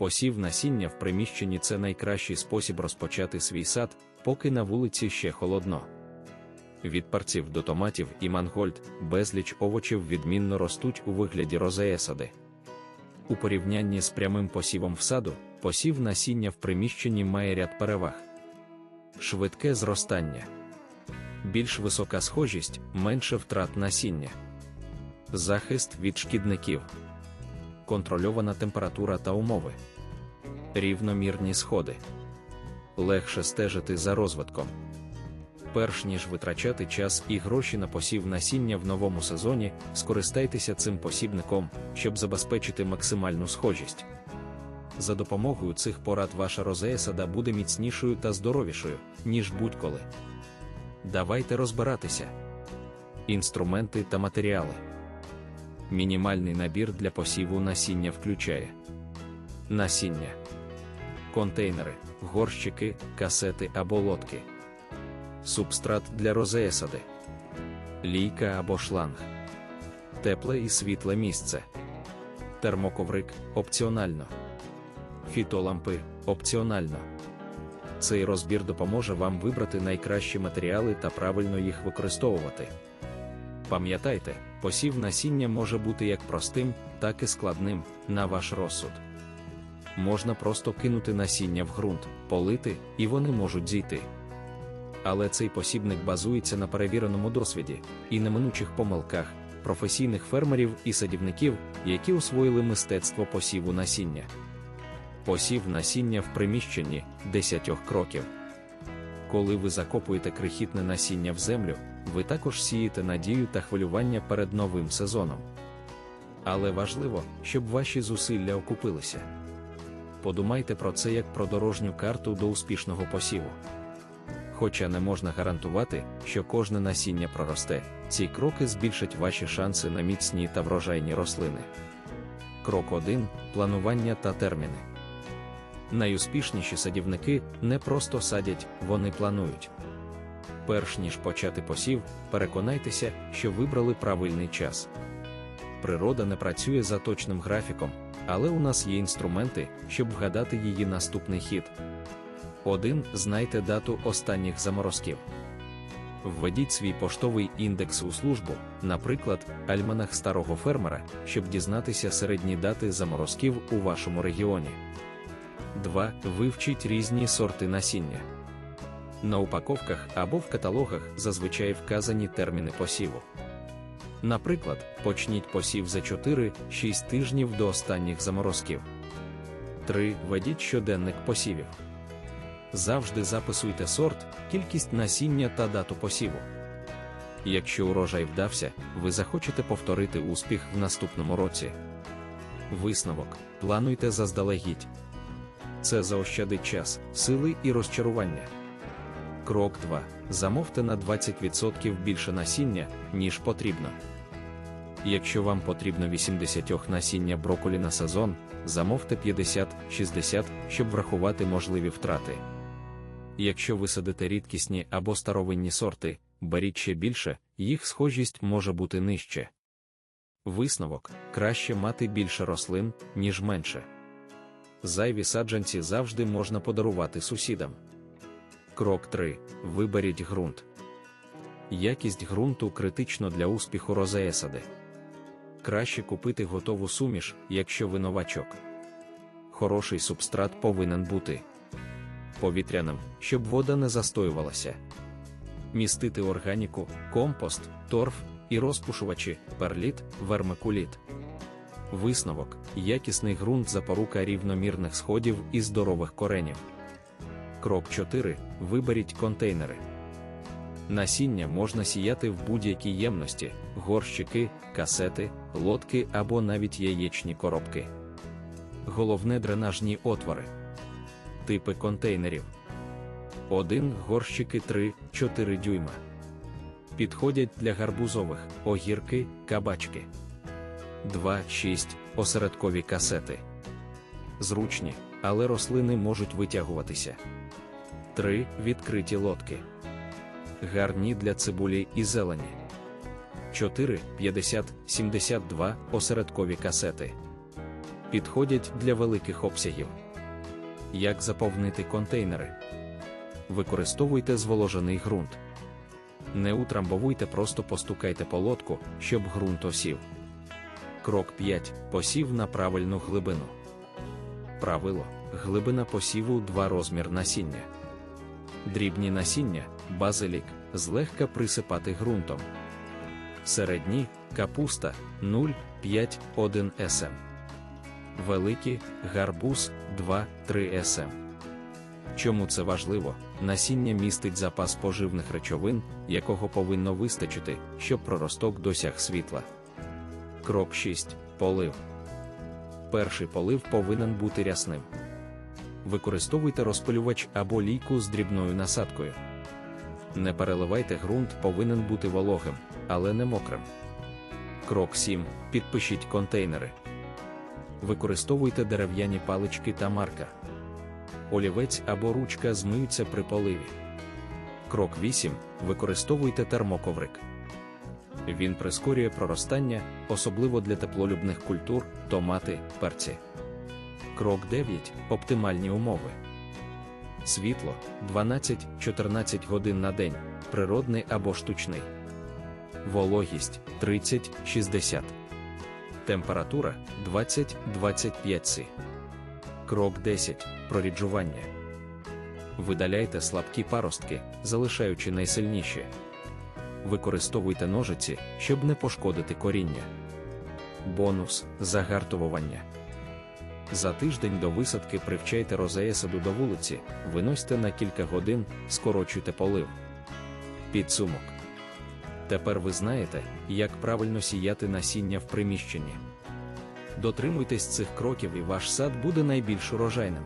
Посів насіння в приміщенні це найкращий спосіб розпочати свій сад, поки на вулиці ще холодно. Від парців до томатів і мангольд безліч овочів відмінно ростуть у вигляді розеесади. У порівнянні з прямим посівом в саду, посів насіння в приміщенні має ряд переваг. Швидке зростання, більш висока схожість, менше втрат насіння, захист від шкідників, контрольована температура та умови, рівномірні сходи, легше стежити за розвитком. Перш ніж витрачати час і гроші на посів насіння в новому сезоні, скористайтеся цим посібником, щоб забезпечити максимальну схожість. За допомогою цих порад ваша розея сада буде міцнішою та здоровішою, ніж будь-коли. Давайте розбиратися. Інструменти та матеріали. Мінімальний набір для посіву насіння включає. Насіння, контейнери, горщики, касети або лодки. Субстрат для розеясади, лійка або шланг, тепле і світле місце, термоковрик опціонально, фітолампи опціонально. Цей розбір допоможе вам вибрати найкращі матеріали та правильно їх використовувати. Пам'ятайте, посів насіння може бути як простим, так і складним на ваш розсуд. Можна просто кинути насіння в ґрунт, полити, і вони можуть зійти але цей посібник базується на перевіреному досвіді і неминучих помилках професійних фермерів і садівників, які освоїли мистецтво посіву насіння. Посів насіння в приміщенні 10 кроків. Коли ви закопуєте крихітне насіння в землю, ви також сієте надію та хвилювання перед новим сезоном. Але важливо, щоб ваші зусилля окупилися. Подумайте про це як про дорожню карту до успішного посіву. Хоча не можна гарантувати, що кожне насіння проросте, ці кроки збільшать ваші шанси на міцні та врожайні рослини. Крок 1. Планування та терміни. Найуспішніші садівники не просто садять, вони планують. Перш ніж почати посів, переконайтеся, що вибрали правильний час. Природа не працює за точним графіком, але у нас є інструменти, щоб вгадати її наступний хід. 1. Знайте дату останніх заморозків. Введіть свій поштовий індекс у службу, наприклад, альманах старого фермера, щоб дізнатися середні дати заморозків у вашому регіоні. 2. Вивчіть різні сорти насіння. На упаковках або в каталогах зазвичай вказані терміни посіву. Наприклад, почніть посів за 4-6 тижнів до останніх заморозків. 3. Ведіть щоденник посівів. Завжди записуйте сорт, кількість насіння та дату посіву. Якщо урожай вдався, ви захочете повторити успіх в наступному році. Висновок плануйте заздалегідь. Це заощадить час, сили і розчарування. Крок 2. Замовте на 20% більше насіння, ніж потрібно. Якщо вам потрібно 80 насіння броколі на сезон, замовте 50-60, щоб врахувати можливі втрати. Якщо ви садите рідкісні або старовинні сорти, беріть ще більше, їх схожість може бути нижче. Висновок краще мати більше рослин, ніж менше. Зайві саджанці завжди можна подарувати сусідам. Крок 3. Виберіть ґрунт. Якість ґрунту критично для успіху розеесади. Краще купити готову суміш, якщо ви новачок. Хороший субстрат повинен бути повітряним, щоб вода не застоювалася. Містити органіку, компост, торф і розпушувачі, перліт, вермикуліт. Висновок якісний ґрунт запорука рівномірних сходів і здорових коренів. Крок 4. Виберіть контейнери. Насіння можна сіяти в будь-якій ємності, горщики, касети, лодки або навіть яєчні коробки. Головне дренажні отвори типи контейнерів. 1 горщики 3-4 дюйма. Підходять для гарбузових, огірки, кабачки. 2-6 осередкові касети. Зручні, але рослини можуть витягуватися. 3 відкриті лодки. Гарні для цибулі і зелені. 4 50 72 осередкові касети. підходять для великих обсягів. Як заповнити контейнери? Використовуйте зволожений ґрунт. Не утрамбовуйте, просто постукайте по лотку, щоб ґрунт осів. Крок 5. Посів на правильну глибину. Правило. Глибина посіву 2 розмір насіння. Дрібні насіння, базилік, злегка присипати ґрунтом. Середні капуста 0,5-1 см. Великі гарбуз 2-3 см. Чому це важливо? Насіння містить запас поживних речовин, якого повинно вистачити, щоб проросток досяг світла. Крок 6. Полив. Перший полив повинен бути рясним. Використовуйте розпилювач або лійку з дрібною насадкою. Не переливайте ґрунт повинен бути вологим, але не мокрим. Крок 7. Підпишіть контейнери. Використовуйте дерев'яні палички та маркер. Олівець або ручка змиються при поливі. Крок 8. Використовуйте термоковрик. Він прискорює проростання, особливо для теплолюбних культур, томати, перці. Крок 9. Оптимальні умови. Світло 12-14 годин на день, природний або штучний. Вологість 30-60. Температура 20-25 С. Крок 10. Проріджування. Видаляйте слабкі паростки, залишаючи найсильніші. Використовуйте ножиці, щоб не пошкодити коріння. Бонус загартовування. За тиждень до висадки привчайте розея саду до вулиці, виносьте на кілька годин, скорочуйте полив. Підсумок. Тепер ви знаєте, як правильно сіяти насіння в приміщенні. Дотримуйтесь цих кроків і ваш сад буде найбільш урожайним.